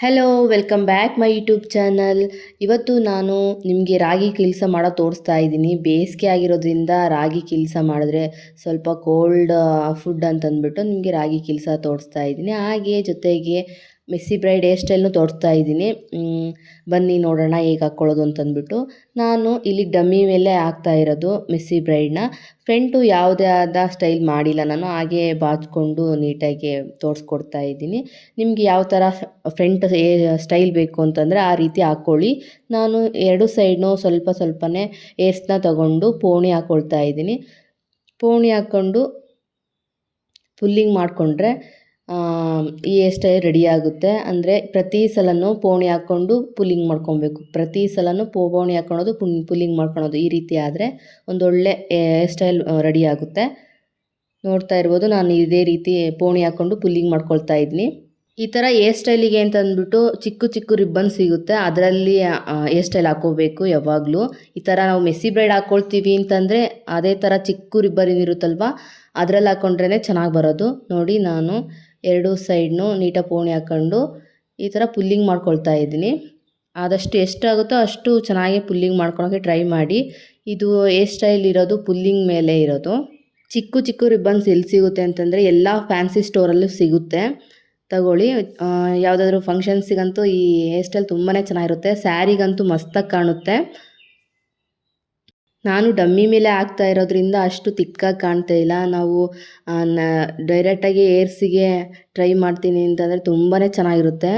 Hello welcome back my YouTube channel ಇವತ್ತು ನಾನು ನಿಮಗೆ ರಾಗಿ ಕೆಲಸ ಮಾಡೋ ತೋರಿಸ್ತಾ ಇದ್ದೀನಿ. ಬೇಸಿಗೆ ಆಗಿರೋದ್ರಿಂದ ರಾಗಿ ಕೆಲಸ ಮಾಡಿದ್ರೆ ಸ್ವಲ್ಪ ಕೋಲ್ಡ್ ಫುಡ್ ಅಂತಂದ್ಬಿಟ್ಟು ನಿಮಗೆ ರಾಗಿ ಕೆಲಸ ತೋರಿಸ್ತಾ ಇದ್ದೀನಿ. ಹಾಗೆ ಜೊತೆಗೆ ಮೆಸ್ಸಿ ಬ್ರೈಡ್ ಹೇರ್ ಸ್ಟೈಲ್ನು ತೋರಿಸ್ತಾ ಇದ್ದೀನಿ. ಬನ್ನಿ ನೋಡೋಣ ಹೇಗೆ ಹಾಕ್ಕೊಳ್ಳೋದು ಅಂತಂದ್ಬಿಟ್ಟು. ನಾನು ಇಲ್ಲಿ ಡಮ್ಮಿ ಮೇಲೆ ಹಾಕ್ತಾ ಇರೋದು ಮೆಸ್ಸಿ ಬ್ರೈಡ್ನ ಫ್ರಂಟು ಯಾವುದೇ ಆದ ಸ್ಟೈಲ್ ಮಾಡಿಲ್ಲ ನಾನು, ಹಾಗೆ ಬಾಚ್ಕೊಂಡು ನೀಟಾಗಿ ತೋರಿಸ್ಕೊಡ್ತಾ ಇದ್ದೀನಿ. ನಿಮಗೆ ಯಾವ ಥರ ಫ್ರಂಟ್ ಸ್ಟೈಲ್ ಬೇಕು ಅಂತಂದರೆ ಆ ರೀತಿ ಹಾಕ್ಕೊಳ್ಳಿ ನಾನು ಎರಡು ಸೈಡ್ನು ಸ್ವಲ್ಪ ಸ್ವಲ್ಪನೇ ಏರ್ಸ್ನ ತಗೊಂಡು ಪೋಣಿ ಹಾಕ್ಕೊಳ್ತಾ ಇದ್ದೀನಿ. ಪೋಣಿ ಹಾಕ್ಕೊಂಡು ಪುಲ್ಲಿಂಗ್ ಮಾಡಿಕೊಂಡ್ರೆ ಈ ಹೇರ್ ಸ್ಟೈಲ್ ರೆಡಿ ಆಗುತ್ತೆ, ಅಂದರೆ ಪ್ರತಿ ಸಲನೂ ಪೋಣಿ ಹಾಕ್ಕೊಂಡು ಪುಲ್ಲಿಂಗ್ ಮಾಡ್ಕೊಬೇಕು. ಪ್ರತಿ ಸಲನೂ ಪೋಣಿ ಹಾಕ್ಕೊಳೋದು ಪುಲ್ ಪುಲ್ಲಿಂಗ್ ಮಾಡ್ಕೊಳೋದು ಈ ರೀತಿ ಆದರೆ ಒಂದೊಳ್ಳೆ ಹೇರ್ ಸ್ಟೈಲ್ ರೆಡಿ ಆಗುತ್ತೆ. ನೋಡ್ತಾ ಇರ್ಬೋದು, ನಾನು ಇದೇ ರೀತಿ ಪೋಣಿ ಹಾಕ್ಕೊಂಡು ಪುಲ್ಲಿಂಗ್ ಮಾಡ್ಕೊಳ್ತಾ ಇದ್ದೀನಿ ಈ ಥರ ಹೇರ್ ಸ್ಟೈಲಿಗೆ ಅಂತ ಅಂದ್ಬಿಟ್ಟು ಚಿಕ್ಕ ಚಿಕ್ಕ ರಿಬ್ಬನ್ ಸಿಗುತ್ತೆ. ಅದರಲ್ಲಿ ಹೇರ್ ಸ್ಟೈಲ್ ಹಾಕ್ಕೋಬೇಕು ಯಾವಾಗಲೂ. ಈ ಥರ ನಾವು ಮೆಸ್ಸಿ ಬ್ರೈಡ್ ಹಾಕ್ಕೊಳ್ತೀವಿ ಅಂತಂದರೆ ಅದೇ ಥರ ಚಿಕ್ಕ ರಿಬ್ಬನ್ ಇರುತ್ತಲ್ವ ಅದರಲ್ಲಿ ಹಾಕ್ಕೊಂಡ್ರೇ ಚೆನ್ನಾಗಿ ಬರೋದು. ನೋಡಿ ನಾನು ಎರಡು ಸೈಡ್ನು ನೀಟಾಗಿ ಪೋಣಿ ಹಾಕ್ಕೊಂಡು ಈ ಥರ ಪುಲ್ಲಿಂಗ್ ಮಾಡ್ಕೊಳ್ತಾ ಇದ್ದೀನಿ. ಆದಷ್ಟು ಎಷ್ಟಾಗುತ್ತೋ ಅಷ್ಟು ಚೆನ್ನಾಗಿ ಪುಲ್ಲಿಂಗ್ ಮಾಡ್ಕೊಳಕ್ಕೆ ಟ್ರೈ ಮಾಡಿ. ಇದು ಹೇರ್ ಸ್ಟೈಲ್ ಇರೋದು ಪುಲ್ಲಿಂಗ್ ಮೇಲೆ ಇರೋದು. ಚಿಕ್ಕ ಚಿಕ್ಕ ರಿಬ್ಬನ್ಸ್ ಎಲ್ಲಿ ಸಿಗುತ್ತೆ ಅಂತಂದರೆ ಎಲ್ಲ ಫ್ಯಾನ್ಸಿ ಸ್ಟೋರಲ್ಲೂ ಸಿಗುತ್ತೆ. ತಗೊಳ್ಳಿ. ಯಾವುದಾದ್ರೂ ಫಂಕ್ಷನ್ಸಿಗಂತೂ ಈ ಹೇರ್ ಸ್ಟೈಲ್ ತುಂಬಾ ಚೆನ್ನಾಗಿರುತ್ತೆ. ಸ್ಯಾರಿಗಂತೂ ಮಸ್ತಾಗಿ ಕಾಣುತ್ತೆ. ನಾನು ಡಮ್ಮಿ ಮೇಲೆ ಆಗ್ತಾ ಇರೋದ್ರಿಂದ ಅಷ್ಟು ತಿಕ್ಕಾಗಿ ಕಾಣ್ತಾ ಇಲ್ಲ. ನಾವು ಡೈರೆಕ್ಟಾಗಿ ಏರ್ಸಿಗೆ ಟ್ರೈ ಮಾಡ್ತೀನಿ ಅಂತಂದರೆ ತುಂಬಾ ಚೆನ್ನಾಗಿರುತ್ತೆ.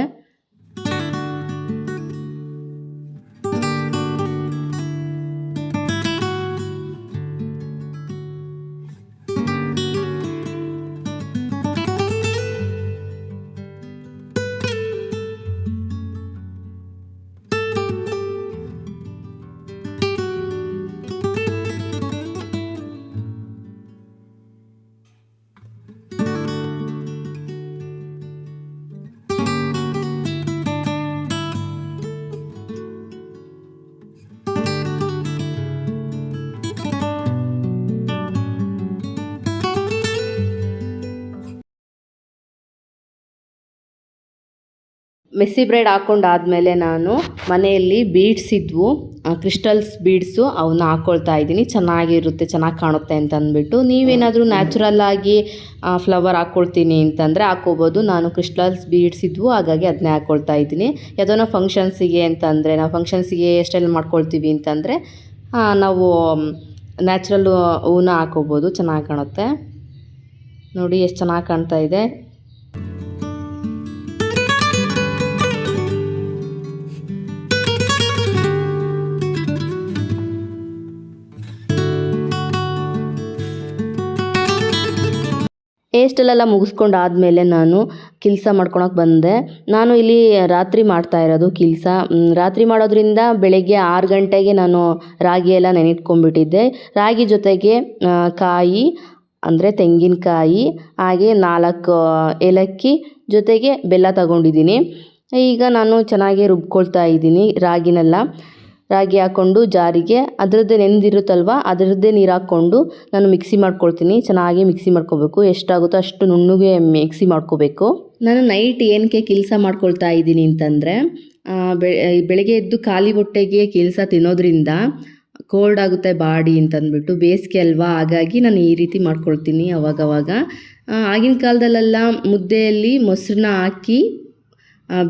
ಮೆಸ್ಸಿ ಬ್ರೆಡ್ ಹಾಕ್ಕೊಂಡಾದ್ಮೇಲೆ ನಾನು ಮನೆಯಲ್ಲಿ ಬೀಡ್ಸ್ ಇದ್ವು ಕ್ರಿಸ್ಟಲ್ಸ್ ಬೀಡ್ಸು ಅವನ್ನ ಹಾಕ್ಕೊಳ್ತಾ ಇದ್ದೀನಿ. ಚೆನ್ನಾಗಿರುತ್ತೆ, ಚೆನ್ನಾಗಿ ಕಾಣುತ್ತೆ ಅಂತ ಅಂದ್ಬಿಟ್ಟು ನೀವೇನಾದರೂ ನ್ಯಾಚುರಲ್ ಆಗಿ ಫ್ಲವರ್ ಹಾಕ್ಕೊಳ್ತೀನಿ ಅಂತಂದರೆ ಹಾಕ್ಕೋಬೋದು ನಾನು ಕ್ರಿಸ್ಟಲ್ಸ್ ಬೀಡ್ಸ್ ಇದ್ವು ಹಾಗಾಗಿ ಅದನ್ನೇ ಹಾಕ್ಕೊಳ್ತಾ ಇದ್ದೀನಿ. ಯಾವುದೋ ಫಂಕ್ಷನ್ಸಿಗೆ ಅಂತಂದರೆ, ನಾವು ಫಂಕ್ಷನ್ಸಿಗೆ ಸ್ಟೈಲ್ ಮಾಡ್ಕೊಳ್ತೀವಿ ಅಂತಂದರೆ ನಾವು ನ್ಯಾಚುರಲ್ಲು ಹೂನ ಹಾಕ್ಕೋಬೋದು ಚೆನ್ನಾಗಿ ಕಾಣುತ್ತೆ. ನೋಡಿ, ಎಷ್ಟು ಚೆನ್ನಾಗಿ ಕಾಣ್ತಾ ಇದೆ. ಹೇರ್ ಸ್ಟೈಲೆಲ್ಲ ಮುಗಿಸ್ಕೊಂಡು ಆದಮೇಲೆ ನಾನು ಕೆಲಸ ಮಾಡ್ಕೊಳಕ್ಕೆ ಬಂದೆ. ನಾನು ಇಲ್ಲಿ ರಾತ್ರಿ ಮಾಡ್ತಾ ಇರೋದು ಕೆಲಸ. ರಾತ್ರಿ ಮಾಡೋದ್ರಿಂದ ಬೆಳಗ್ಗೆ ಆರು ಗಂಟೆಗೆ ನಾನು ರಾಗಿ ಎಲ್ಲ ನೆನಿಟ್ಕೊಂಡ್ಬಿಟ್ಟಿದ್ದೆ. ರಾಗಿ ಜೊತೆಗೆ ಕಾಯಿ, ಅಂದರೆ ತೆಂಗಿನಕಾಯಿ, ಹಾಗೆ ನಾಲ್ಕು ಏಲಕ್ಕಿ ಜೊತೆಗೆ ಬೆಲ್ಲ ತಗೊಂಡಿದ್ದೀನಿ. ಈಗ ನಾನು ಚೆನ್ನಾಗಿ ರುಬ್ಕೊಳ್ತಾ ಇದ್ದೀನಿ ರಾಗಿನೆಲ್ಲ. ರಾಗಿ ಹಾಕ್ಕೊಂಡು ಜಾರಿಗೆ ಅದರದ್ದೇ ನೆನೆದಿರುತ್ತಲ್ವ, ಅದರದ್ದೇ ನೀರು ಹಾಕ್ಕೊಂಡು ನಾನು ಮಿಕ್ಸಿ ಮಾಡ್ಕೊಳ್ತೀನಿ. ಚೆನ್ನಾಗಿ ಮಿಕ್ಸಿ ಮಾಡ್ಕೋಬೇಕು. ಎಷ್ಟಾಗುತ್ತೋ ಅಷ್ಟು ನುಣ್ಣಗೆ ಮಿಕ್ಸಿ ಮಾಡ್ಕೋಬೇಕು. ನಾನು ನೈಟ್ ಏನಕ್ಕೆ ಕೆಲಸ ಮಾಡ್ಕೊಳ್ತಾ ಇದ್ದೀನಿ ಅಂತಂದರೆ ಬೆಳಗ್ಗೆ ಎದ್ದು ಖಾಲಿ ಹೊಟ್ಟೆಗೆ ಕೆಲಸ ತಿನ್ನೋದ್ರಿಂದ ಕೋಲ್ಡ್ ಆಗುತ್ತೆ ಬಾಡಿ ಅಂತಂದ್ಬಿಟ್ಟು, ಬೇಸಿಗೆ ಅಲ್ವಾ? ಹಾಗಾಗಿ ನಾನು ಈ ರೀತಿ ಮಾಡ್ಕೊಳ್ತೀನಿ ಅವಾಗವಾಗ. ಆಗಿನ ಕಾಲದಲ್ಲೆಲ್ಲ ಮುದ್ದೆಯಲ್ಲಿ ಮೊಸರನ್ನ ಹಾಕಿ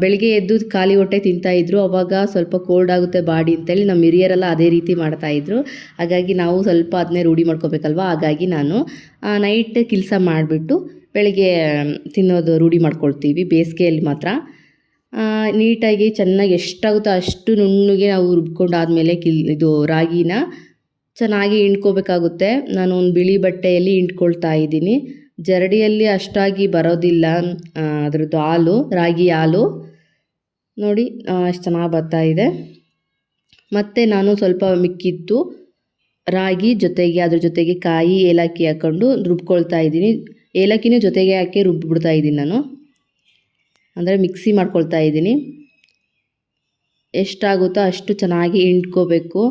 ಬೆಳಿಗ್ಗೆ ಎದ್ದು ಖಾಲಿ ಹೊಟ್ಟೆ ತಿಂತಾಯಿದ್ರು ಅವಾಗ ಸ್ವಲ್ಪ ಕೋಲ್ಡ್ ಆಗುತ್ತೆ ಬಾಡಿ ಅಂತೇಳಿ ನಮ್ಮ ಹಿರಿಯರೆಲ್ಲ ಅದೇ ರೀತಿ ಮಾಡ್ತಾಯಿದ್ರು ಹಾಗಾಗಿ ನಾವು ಸ್ವಲ್ಪ ಅದನ್ನೇ ರೂಢಿ ಮಾಡ್ಕೋಬೇಕಲ್ವ? ಹಾಗಾಗಿ ನಾನು ನೈಟ್ ಕೆಲಸ ಮಾಡಿಬಿಟ್ಟು ಬೆಳಿಗ್ಗೆ ತಿನ್ನೋದು ರೂಢಿ ಮಾಡ್ಕೊಳ್ತೀವಿ. ಬೇಸಿಗೆಯಲ್ಲಿ ಮಾತ್ರ. ನೀಟಾಗಿ ಚೆನ್ನಾಗಿ ಎಷ್ಟಾಗುತ್ತೋ ಅಷ್ಟು ನುಣ್ಣಗೆ ನಾವು ರುಬ್ಕೊಂಡಾದ್ಮೇಲೆ ಕಿಲ್, ಇದು ರಾಗಿನ ಚೆನ್ನಾಗಿ ಹಿಂಡ್ಕೋಬೇಕಾಗುತ್ತೆ. ನಾನು ಒಂದು ಬಿಳಿ ಬಟ್ಟೆಯಲ್ಲಿ ಹಿಂಡ್ಕೊಳ್ತಾ ಇದ್ದೀನಿ. ಜರಡಿಯಲ್ಲಿ ಅಷ್ಟಾಗಿ ಬರೋದಿಲ್ಲ ಅದರದ್ದು ಹಾಲು, ರಾಗಿ ಹಾಲು. ನೋಡಿ ಅಷ್ಟು ಚೆನ್ನಾಗಿ ಬರ್ತಾ ಇದೆ. ಮತ್ತು ನಾನು ಸ್ವಲ್ಪ ಮಿಕ್ಕಿತ್ತು ರಾಗಿ ಜೊತೆಗೆ, ಅದ್ರ ಜೊತೆಗೆ ಕಾಯಿ, ಏಲಕ್ಕಿ ಹಾಕ್ಕೊಂಡು ರುಬ್ಕೊಳ್ತಾ ಇದ್ದೀನಿ. ಏಲಕ್ಕಿನೂ ಜೊತೆಗೆ ಹಾಕಿ ರುಬ್ಬಿಬಿಡ್ತಾ ಇದ್ದೀನಿ ನಾನು. ಅಂದರೆ ಮಿಕ್ಸಿ ಮಾಡ್ಕೊಳ್ತಾ ಇದ್ದೀನಿ. ಎಷ್ಟಾಗುತ್ತೋ ಅಷ್ಟು ಚೆನ್ನಾಗಿ ಹಿಂಡ್ಕೋಬೇಕು.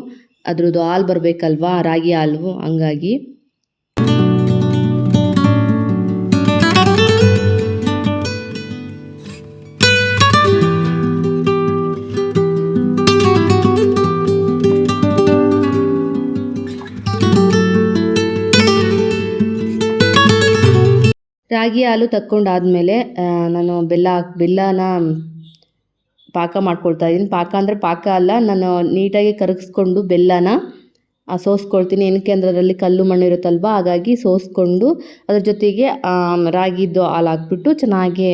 ಅದ್ರದ್ದು ಹಾಲು ಬರಬೇಕಲ್ವಾ, ರಾಗಿ ಹಾಲು, ಹಂಗಾಗಿ. ರಾಗಿ ಹಾಲು ತಕ್ಕೊಂಡಾದ್ಮೇಲೆ ನಾನು ಬೆಲ್ಲ ಬೆಲ್ಲನ ಪಾಕ ಮಾಡ್ಕೊಳ್ತಾ ಇದ್ದೀನಿ ಪಾಕ ಅಂದರೆ ಪಾಕ ಅಲ್ಲ, ನಾನು ನೀಟಾಗಿ ಕರಗಿಸ್ಕೊಂಡು ಬೆಲ್ಲನ ಸೋಸ್ಕೊಳ್ತೀನಿ. ಏನಕ್ಕೆ ಅಂದರೆ ಅದರಲ್ಲಿ ಕಲ್ಲು ಮಣ್ಣು ಇರುತ್ತಲ್ವ, ಹಾಗಾಗಿ ಸೋಸ್ಕೊಂಡು ಅದ್ರ ಜೊತೆಗೆ ರಾಗಿದ್ದು ಹಾಲು ಹಾಕ್ಬಿಟ್ಟು ಚೆನ್ನಾಗಿ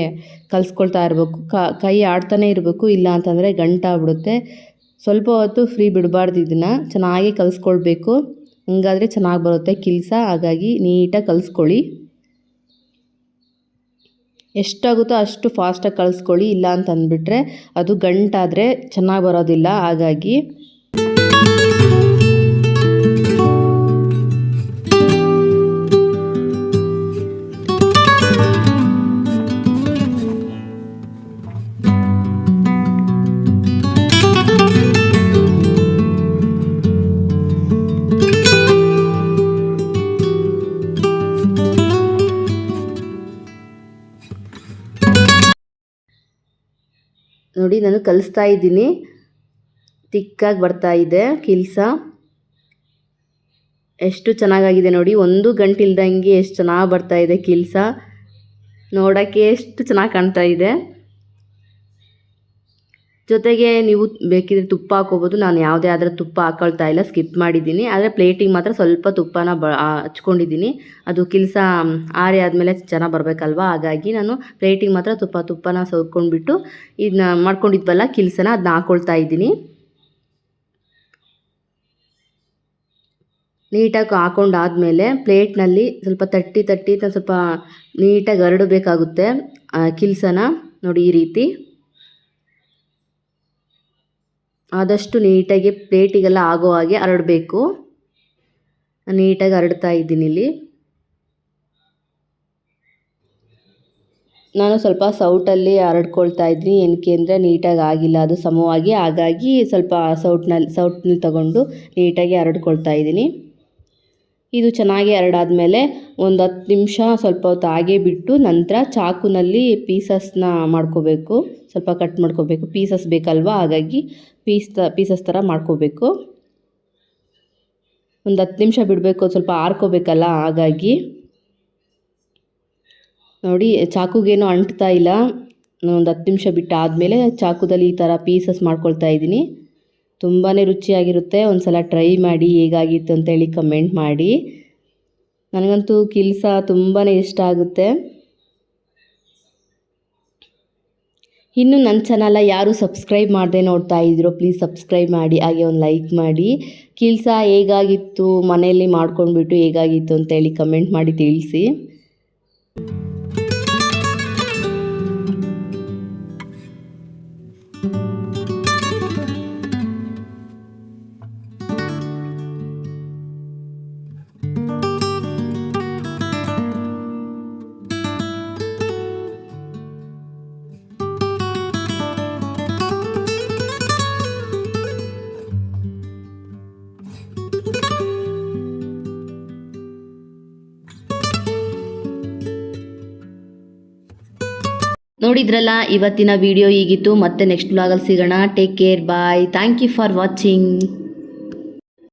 ಕಲಿಸ್ಕೊಳ್ತಾ ಇರಬೇಕು. ಕೈ ಆಡ್ತಾನೆ ಇರಬೇಕು. ಇಲ್ಲ ಅಂತಂದರೆ ಗಂಟಾಗ್ಬಿಡುತ್ತೆ ಸ್ವಲ್ಪ ಹೊತ್ತು ಫ್ರೀ ಬಿಡಬಾರ್ದು ಇದನ್ನು. ಚೆನ್ನಾಗಿ ಕಲಿಸ್ಕೊಳ್ಬೇಕು. ಹಂಗಾದರೆ ಚೆನ್ನಾಗಿ ಬರುತ್ತೆ. ಕಿಲ್ಸ. ಹಾಗಾಗಿ ನೀಟಾಗಿ ಕಲಿಸ್ಕೊಳ್ಳಿ. ಎಷ್ಟಾಗುತ್ತೋ ಅಷ್ಟು ಫಾಸ್ಟಾಗಿ ಕಳಿಸ್ಕೊಳ್ಳಿ ಇಲ್ಲ ಅಂತ ಅಂದ್ಬಿಟ್ರೆ ಅದು ಗಂಟಾದರೆ ಚೆನ್ನಾಗಿ ಬರೋದಿಲ್ಲ. ಹಾಗಾಗಿ ನೋಡಿ ನಾನು ಕಲಿಸ್ತಾ ಇದ್ದೀನಿ. ತಿಕ್ಕಾಗಿ ಬರ್ತಾ ಇದೆ ಕಿಲ್ಸ. ಎಷ್ಟು ಚೆನ್ನಾಗಾಗಿದೆ ನೋಡಿ, ಒಂದು ಗಂಟೆ ಇಲ್ದಂಗೆ ಎಷ್ಟು ಚೆನ್ನಾಗಿ ಬರ್ತಾ ಇದೆ ಕಿಲ್ಸ. ನೋಡೋಕ್ಕೆ ಎಷ್ಟು ಚೆನ್ನಾಗಿ ಕಾಣ್ತಾ ಇದೆ. ಜೊತೆಗೆ ನೀವು ಬೇಕಿದ್ರೆ ತುಪ್ಪ ಹಾಕೋಬೋದು ನಾನು ಯಾವುದೇ ಆದರೂ ತುಪ್ಪ ಹಾಕೊಳ್ತಾ ಇಲ್ಲ, ಸ್ಕಿಪ್ ಮಾಡಿದ್ದೀನಿ. ಆದರೆ ಪ್ಲೇಟಿಗೆ ಮಾತ್ರ ಸ್ವಲ್ಪ ತುಪ್ಪನ ಬ ಹಚ್ಕೊಂಡಿದ್ದೀನಿ. ಅದು ಕಿಲ್ಸ ಆರಿ ಆದಮೇಲೆ ಚೆನ್ನಾಗಿ ಬರಬೇಕಲ್ವ? ಹಾಗಾಗಿ ನಾನು ಪ್ಲೇಟಿಗೆ ಮಾತ್ರ ತುಪ್ಪ, ತುಪ್ಪನ ಸವ್ರ್ಕೊಂಡ್ಬಿಟ್ಟು ಇದನ್ನ ಮಾಡ್ಕೊಂಡಿದ್ವಲ್ಲ, ಕಿಲ್ಸನ ಅದನ್ನ ಹಾಕ್ಕೊಳ್ತಾ ಇದ್ದೀನಿ. ನೀಟಾಗಿ ಹಾಕೊಂಡಾದ್ಮೇಲೆ ಪ್ಲೇಟ್ನಲ್ಲಿ ಸ್ವಲ್ಪ ತಟ್ಟಿ ತಟ್ಟಿ, ಸ್ವಲ್ಪ ನೀಟಾಗಿ ಹರಡಬೇಕಾಗುತ್ತೆ ಕಿಲ್ಸನ. ನೋಡಿ ಈ ರೀತಿ. ಆದಷ್ಟು ನೀಟಾಗಿ ಪ್ಲೇಟಿಗೆಲ್ಲ ಆಗೋ ಹಾಗೆ ಹರಡಬೇಕು ನೀಟಾಗಿ ಹರಡ್ತಾ ಇದ್ದೀನಿ ಇಲ್ಲಿ. ನಾನು ಸ್ವಲ್ಪ ಸೌಟಲ್ಲಿ ಹರಡ್ಕೊಳ್ತಾ ಇದ್ದೀನಿ. ಏನಕ್ಕೆ ಅಂದರೆ ನೀಟಾಗಿ ಆಗಿಲ್ಲ, ಅದು ಸಮವಾಗಿ. ಹಾಗಾಗಿ ಸ್ವಲ್ಪ ಸೌಟ್ನಲ್ಲಿ ಸೌಟ್ನಲ್ಲಿ ತಗೊಂಡು ನೀಟಾಗಿ ಹರಡ್ಕೊಳ್ತಾ ಇದ್ದೀನಿ. ಇದು ಚೆನ್ನಾಗಿ ಹರಡಾದ್ಮೇಲೆ ಒಂದು ಹತ್ತು ನಿಮಿಷ ಸ್ವಲ್ಪ ಹೊತ್ತು ಹಾಗೆ ಬಿಟ್ಟು ನಂತರ ಚಾಕುನಲ್ಲಿ ಪೀಸಸ್ನ ಮಾಡ್ಕೋಬೇಕು. ಸ್ವಲ್ಪ ಕಟ್ ಮಾಡ್ಕೋಬೇಕು. ಪೀಸಸ್ ಬೇಕಲ್ವಾ? ಹಾಗಾಗಿ ಪೀಸ್ ತ, ಪೀಸಸ್ ಥರ ಮಾಡ್ಕೋಬೇಕು. ಒಂದು ಹತ್ತು ನಿಮಿಷ ಬಿಡಬೇಕು. ಸ್ವಲ್ಪ ಆರ್ಕೋಬೇಕಲ್ಲ? ಹಾಗಾಗಿ ನೋಡಿ, ಚಾಕುಗೇನು ಅಂಟ್ತಾ ಇಲ್ಲ. ಒಂದು ಹತ್ತು ನಿಮಿಷ ಬಿಟ್ಟು ಆದಮೇಲೆ ಚಾಕುದಲ್ಲಿ ಈ ಥರ ಪೀಸಸ್ ಮಾಡ್ಕೊಳ್ತಾ ಇದ್ದೀನಿ. ತುಂಬಾ ರುಚಿಯಾಗಿರುತ್ತೆ. ಒಂದು ಸಲ ಟ್ರೈ ಮಾಡಿ ಹೇಗಾಗಿತ್ತು ಅಂತೇಳಿ ಕಮೆಂಟ್ ಮಾಡಿ. ನನಗಂತೂ ಕಿಲ್ಸ ತುಂಬಾ ಇಷ್ಟ ಆಗುತ್ತೆ. ಇನ್ನು ನನ್ನ ಚಾನಲ ಯಾರು ಸಬ್ಸ್ಕ್ರೈಬ್ ಮಾಡದೆ ನೋಡ್ತಾ ಇದ್ರು ಪ್ಲೀಸ್ ಸಬ್ಸ್ಕ್ರೈಬ್ ಮಾಡಿ, ಹಾಗೆ ಒಂದು ಲೈಕ್ ಮಾಡಿ. ಕಿಲ್ಸ ಹೇಗಾಗಿತ್ತು, ಮನೆಯಲ್ಲಿ ಮಾಡ್ಕೊಂಡ್ಬಿಟ್ಟು ಹೇಗಾಗಿತ್ತು ಅಂತೇಳಿ ಕಮೆಂಟ್ ಮಾಡಿ ತಿಳಿಸಿ. ನೋಡಿದ್ರಲ್ಲ, ಇವತ್ತಿನ ವಿಡಿಯೋ ಈಗಿತ್ತು ಮತ್ತೆ ನೆಕ್ಸ್ಟ್ ಬ್ಲಾಗಲ್ಲಿ ಸಿಗೋಣ. Take care bye thank you for watching